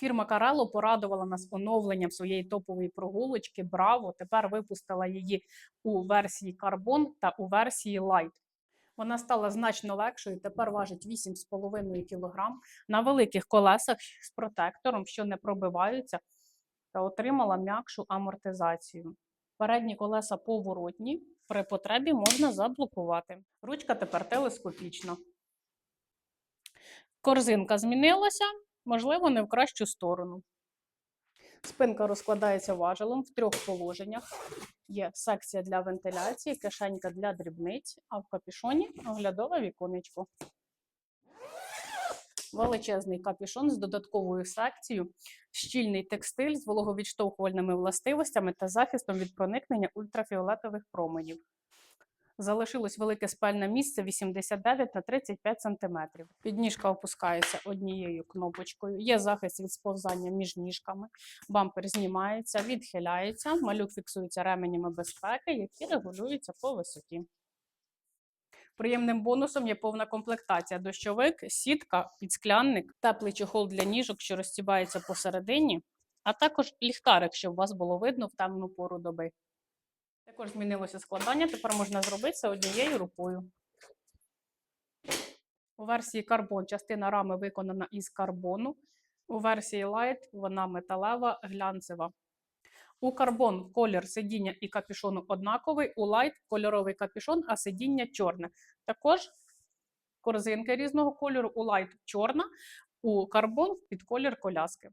Фірма Carello порадувала нас оновленням своєї топової прогулочки Браво. Тепер випустила її у версії Carbon та у версії Light. Вона стала значно легшою, тепер важить 8,5 кг на великих колесах з протектором, що не пробиваються, та отримала м'якшу амортизацію. Передні колеса поворотні, при потребі можна заблокувати. Ручка тепер телескопічна. Корзинка змінилася, можливо, не в кращу сторону. Спинка розкладається важелем в трьох положеннях. Є секція для вентиляції, кишенька для дрібниць, а в капішоні оглядове віконечко. Величезний капішон з додатковою секцією, щільний текстиль з вологовідштовхувальними властивостями та захистом від проникнення ультрафіолетових променів. Залишилось велике спальне місце 89 на 35 см. Підніжка опускається однією кнопочкою. Є захист від сповзання між ніжками. Бампер знімається, відхиляється. Малюк фіксується ременями безпеки, які регулюються по висоті. Приємним бонусом є повна комплектація: дощовик, сітка, підсклянник, теплий чохол для ніжок, що розтібається посередині, а також ліхтарик, щоб вас було видно в темну пору доби. Також змінилося складання, тепер можна зробити це однією рукою. У версії Carbon частина рами виконана із карбону. У версії Light вона металева, глянцева. У Carbon колір сидіння і капюшону однаковий, у Light кольоровий капюшон, а сидіння чорне. Також корзинки різного кольору, у Light чорна, у Carbon під колір коляски.